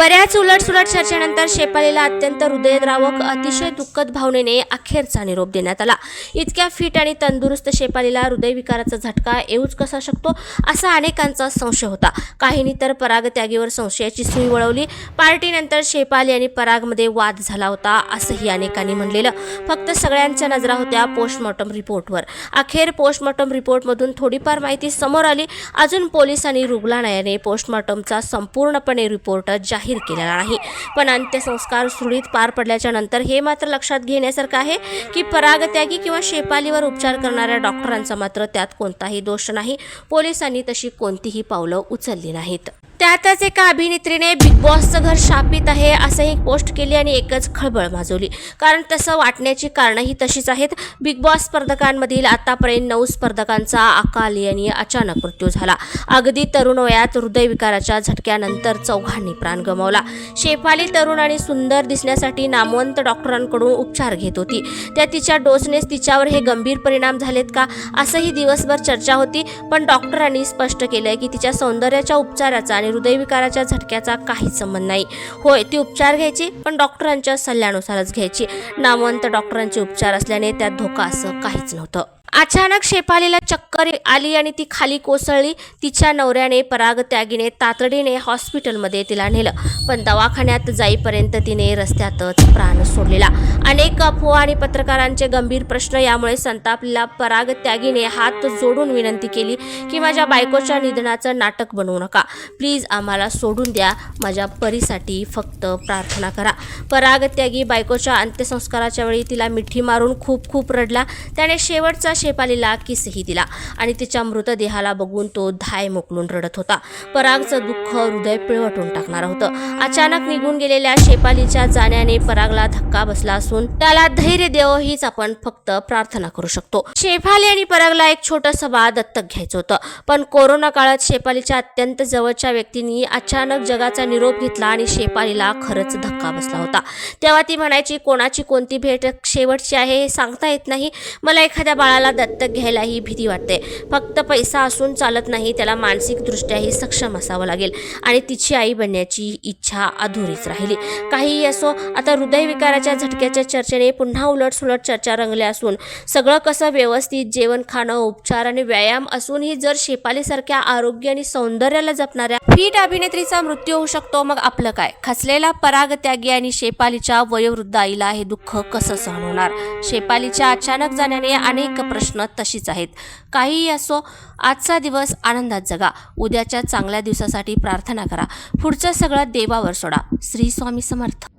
बऱ्याच उलटसुलट चर्चेनंतर शेपालीला अत्यंत हृदयद्रावक अतिशय दुःखद भावनेने अखेरचा निरोप देण्यात आला. इतक्या फिट आणि तंदुरुस्त शेपालीला हृदयविकाराचा झटका येऊच कसा शकतो असा अनेकांचा संशय होता. काहींनी तर पराग त्यागीवर संशयाची सुई वळवली. पार्टीनंतर शेपाली आणि परागमध्ये वाद झाला होता असंही अनेकांनी म्हणलेलं. फक्त सगळ्यांच्या नजरा होत्या पोस्टमॉर्टम रिपोर्टवर. अखेर पोस्टमॉर्टम रिपोर्टमधून थोडीफार माहिती समोर आली. अजून पोलिसांनी रुग्णालयाने पोस्टमॉर्टमचा संपूर्णपणे रिपोर्ट जाहीर केलेला नाही. पण अंत्यसंस्कार सुरळीत पार पडल्याच्या नंतर हे मात्र लक्षात घेण्यासारखं आहे की परागत्यागी किंवा शेपालीवर उपचार करणाऱ्या डॉक्टरांचा मात्र त्यात कोणताही दोष नाही. पोलिसांनी तशी कोणतीही पावलं उचलली नाहीत. त्यातच एका अभिनेत्रीने बिग बॉसचं घर शापित आहे असं एक पोस्ट केली आणि एकच खळबळ माजवली. कारण तसं वाटण्याची कारणंही तशीच आहेत. बिग बॉस स्पर्धकांमधील आतापर्यंत नऊ स्पर्धकांचा अकाली आणि अचानक मृत्यू झाला. अगदी तरुण वयात हृदयविकाराच्या झटक्यानंतर चौघांनी प्राण गमावला. शेफाली तरुण आणि सुंदर दिसण्यासाठी नामवंत डॉक्टरांकडून उपचार घेत होती. त्या तिच्या डोसनेच तिच्यावर हे गंभीर परिणाम झालेत का असंही दिवसभर चर्चा होती. पण डॉक्टरांनी स्पष्ट केलंय की तिच्या सौंदर्याच्या उपचाराचा आणि हृदयविकाराच्या झटक्याचा काहीच संबंध नाही. होय ती उपचार घ्यायची पण डॉक्टरांच्या सल्ल्यानुसारच घ्यायची. नामवंत डॉक्टरांचे उपचार असल्याने त्यात धोका असं काहीच नव्हतं. अचानक शेफालीला चक्कर आली आणि ती खाली कोसळली. तिच्या नवऱ्याने परागत्यागीने तातडीने हॉस्पिटलमध्ये तिला नेलं. पण दवाखान्यात जाईपर्यंत तिने रस्त्यातच प्राण सोडलेला. अनेक अफवा आणि पत्रकारांचे गंभीर प्रश्न यामुळे संतापलेला परागत्यागीने हात जोडून विनंती केली की माझ्या बायकोच्या निधनाचं नाटक बनवू नका. प्लीज आम्हाला सोडून द्या. माझ्या परीसाठी फक्त प्रार्थना करा. परागत्यागी बायकोच्या अंत्यसंस्काराच्या वेळी तिला मिठी मारून खूप खूप रडला. त्याने शेवटचा शेपालीला किसही दिला आणि तिच्या मृतदेहाला बघून तो धाय मोकलून रडत होता. परागचं दुःख हृदय पिळवटून टाकणार होतं. अचानक निघून गेलेल्या शेपालीच्या जाण्याने परागला धक्का बसला असून त्याला धैर्य देव हीच आपण फक्त प्रार्थना करू शकतो. शेफाली आणि परागला एक छोटस बाळ दत्तक घ्यायचं होतं. पण कोरोना काळात शेपालीच्या अत्यंत जवळच्या व्यक्तींनी अचानक जगाचा निरोप घेतला आणि शेपालीला खरंच धक्का बसला होता. तेव्हा ती म्हणायची कोणाची कोणती भेट शेवटची आहे हे सांगता येत नाही. मला एखाद्या बाळाला दत्तक घ्यायलाही भीती वाटते. फक्त पैसा असून चालत नाही त्याला मानसिकदृष्ट्याही सक्षम असावं लागेल आणि तिची आई बनण्याची इच्छा अधुरीच राहिली. काहीही असो आता हृदयविकाराच्या झटक्याच्या चर्चेने पुन्हा उलटसुलट चर्चा रंगल्या असून सगळं कसं व्यवस्थित जेवण खाणं उपचार आणि व्यायाम असूनही जर शेपालीसारख्या आरोग्य आणि सौंदर्याला जपणाऱ्या फिट अभिनेत्रीचा मृत्यू होऊ शकतो मग आपलं काय? खचलेला पराग त्यागी आणि शेपालीच्या वयोवृद्ध आईला हे दुःख कसं सहन होणार? शेपालीच्या अचानक जाण्याने अनेक प्रश्न तशीच आहेत. काहीही असो आजचा दिवस आनंदात जगा. उद्याच्या चांगल्या दिवसासाठी प्रार्थना करा. पुढचं सगळं देवावर सोडा. श्री स्वामी समर्थ.